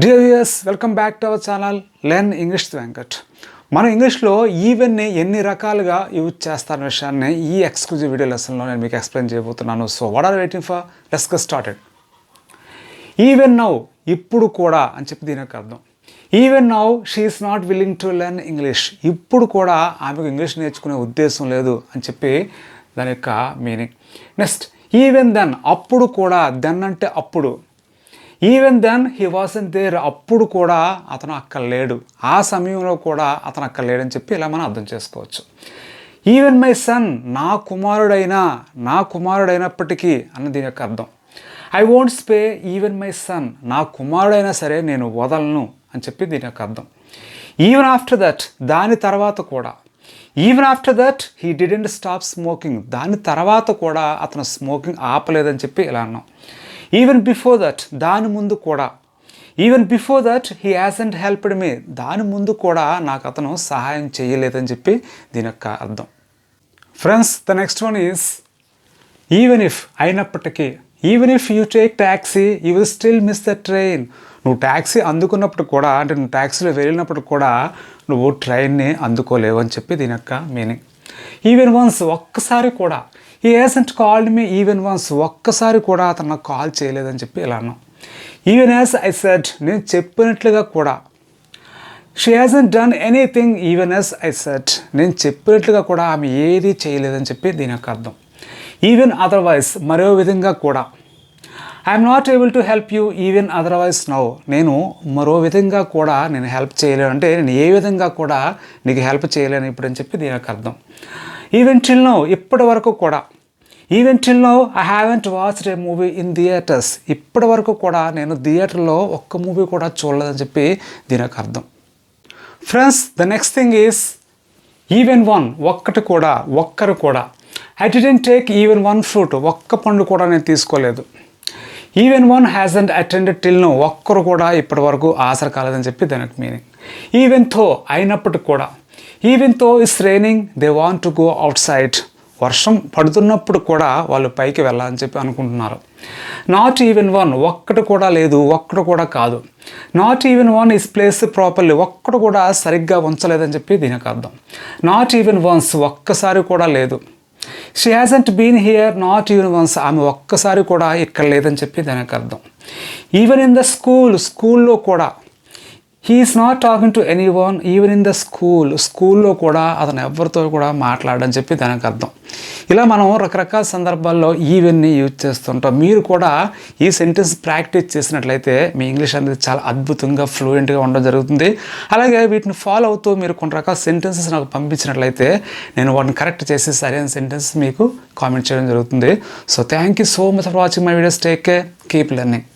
Dear viewers welcome back to our channel learn English Venkat మనం ఇంగ్లీష్లో ఈవెన్ని ఎన్ని రకాలుగా యూజ్ చేస్తారనే విషయాన్ని ఈ ఎక్స్క్లూజివ్ వీడియో లెసన్లో నేను మీకు ఎక్స్ప్లెయిన్ చేయబోతున్నాను. So what are waiting for let's get started even now ఇప్పుడు కూడా అని చెప్పి దీని యొక్క అర్థం. Even now she is not willing to learn English ఇప్పుడు కూడా ఆమెకు ఇంగ్లీష్ నేర్చుకునే ఉద్దేశం లేదు అని చెప్పి దాని యొక్క మీనింగ్ నెక్స్ట్ ఈవెన్ దెన్ అప్పుడు కూడా దెన్ అంటే అప్పుడు. Even then he wasn't there అప్పుడు కూడా అతను అక్కడ లేడు. ఆ సమయంలో కూడా అతను అక్కడ లేడని చెప్పి ఇలా మనం అర్థం చేసుకోవచ్చు. ఈవెన్ మై సన్ నా కుమారుడైనా నా కుమారుడైనప్పటికీ అన్న దీని యొక్క అర్థం. I won't spare even my son నా కుమారుడైనా సరే నేను వదలను అని చెప్పి దీని యొక్క అర్థం. ఈవెన్ ఆఫ్టర్ దట్ దాని తర్వాత కూడా. Even after that he didn't stop smoking దాని తర్వాత కూడా అతను స్మోకింగ్ ఆపలేదని చెప్పి ఇలా అన్నాం. ఈవెన్ బిఫోర్ దట్ దాని ముందు కూడా. Even before that he hasn't helped me దాని ముందు కూడా నాకు అతను సహాయం చేయలేదని చెప్పి దీని యొక్క అర్థం. Friends the next one is even if అయినప్పటికీ even if you take taxi you will still miss the train నువ్వు ట్యాక్సీ అందుకున్నప్పుడు కూడా అంటే నువ్వు ట్యాక్సీలో వెళ్ళినప్పుడు కూడా నువ్వు ట్రైన్ని అందుకోలేవు అని చెప్పి దీని యొక్క మీనింగ్ ఈవెన్ వన్స్ ఒక్కసారి కూడా. ఈ agent called me even once ఒక్కసారి కూడా అతను నాకు కాల్ చేయలేదని చెప్పి ఇలా అన్నాం. ఈవెన్ యాజ్ ఐ సెడ్ నేను చెప్పినట్లుగా కూడా. She hasn't done anything even as I said నేను చెప్పినట్లుగా కూడా ఆమె ఏది చేయలేదని చెప్పి దీని యొక్క అర్థం. ఈవెన్ అదర్వైజ్ మరో విధంగా కూడా. I'm not able to help you even otherwise now నేను మరో విధంగా కూడా నేను హెల్ప్ చేయలేను. అంటే నేను ఏ విధంగా కూడా నీకు హెల్ప్ చేయలేను ఇప్పుడు అని చెప్పి దీని యొక్క అర్థం. ఈవెన్ ఇప్పటి వరకు కూడా even I haven't watched a movie in theatres ఇప్పటి వరకు కూడా నేను థియేటర్లో ఒక్క మూవీ కూడా చూడలేదని చెప్పి దీని యొక్క అర్థం. Friends the next thing is even one ఒక్కటి కూడా ఒక్కరు కూడా. I didn't take even one fruit ఒక్క పండు కూడా నేను తీసుకోలేదు. Even one hasn't attended till now ఒక్కరు కూడా ఇప్పటి వరకు ఆసర కాలేదని చెప్పి దానికి మీనింగ్ ఈవెన్ థో అయినప్పటికి కూడా even though is raining they want to go outside వర్షం పడుతున్నప్పుడు కూడా వాళ్ళు పైకి వెళ్ళాలని చెప్పి అనుకుంటున్నారు. నాట్ ఈవెన్ వన్ ఒక్కటి కూడా లేదు ఒక్కటి కూడా కాదు. Not even one is place properly ఒక్కడు కూడా సరిగ్గా ఉంచలేదని చెప్పి దీనికి అర్థం. నాట్ ఈవెన్ వన్స్ ఒక్కసారి కూడా లేదు. She hasn't been here not even once ఆమె ఒక్కసారి కూడా ఇక్కడ లేదని చెప్పి దానికి అర్థం. ఈవెన్ ఇన్ ద స్కూల్ స్కూల్లో కూడా he is not talking to anyone even in the school స్కూల్లో కూడా అతను ఎవరితో కూడా మాట్లాడని చెప్పి దానికి అర్థం. ఇలా మనం రకరకాల సందర్భాల్లో ఈవెన్ని యూజ్ చేస్తుంటాం. మీరు కూడా ఈ సెంటెన్స్ ప్రాక్టీస్ చేసినట్లయితే మీ ఇంగ్లీష్ అనేది చాలా అద్భుతంగా ఫ్లూయెంట్గా ఉండడం జరుగుతుంది. అలాగే వీటిని ఫాలో అవుతూ మీరు కొన్ని రకాల సెంటెన్సెస్ నాకు పంపించినట్లయితే నేను వాటిని కరెక్ట్ చేసి సరైన సెంటెన్స్ మీకు కామెంట్ చేయడం జరుగుతుంది. So thank you so much for watching my videos. Take care. Keep learning.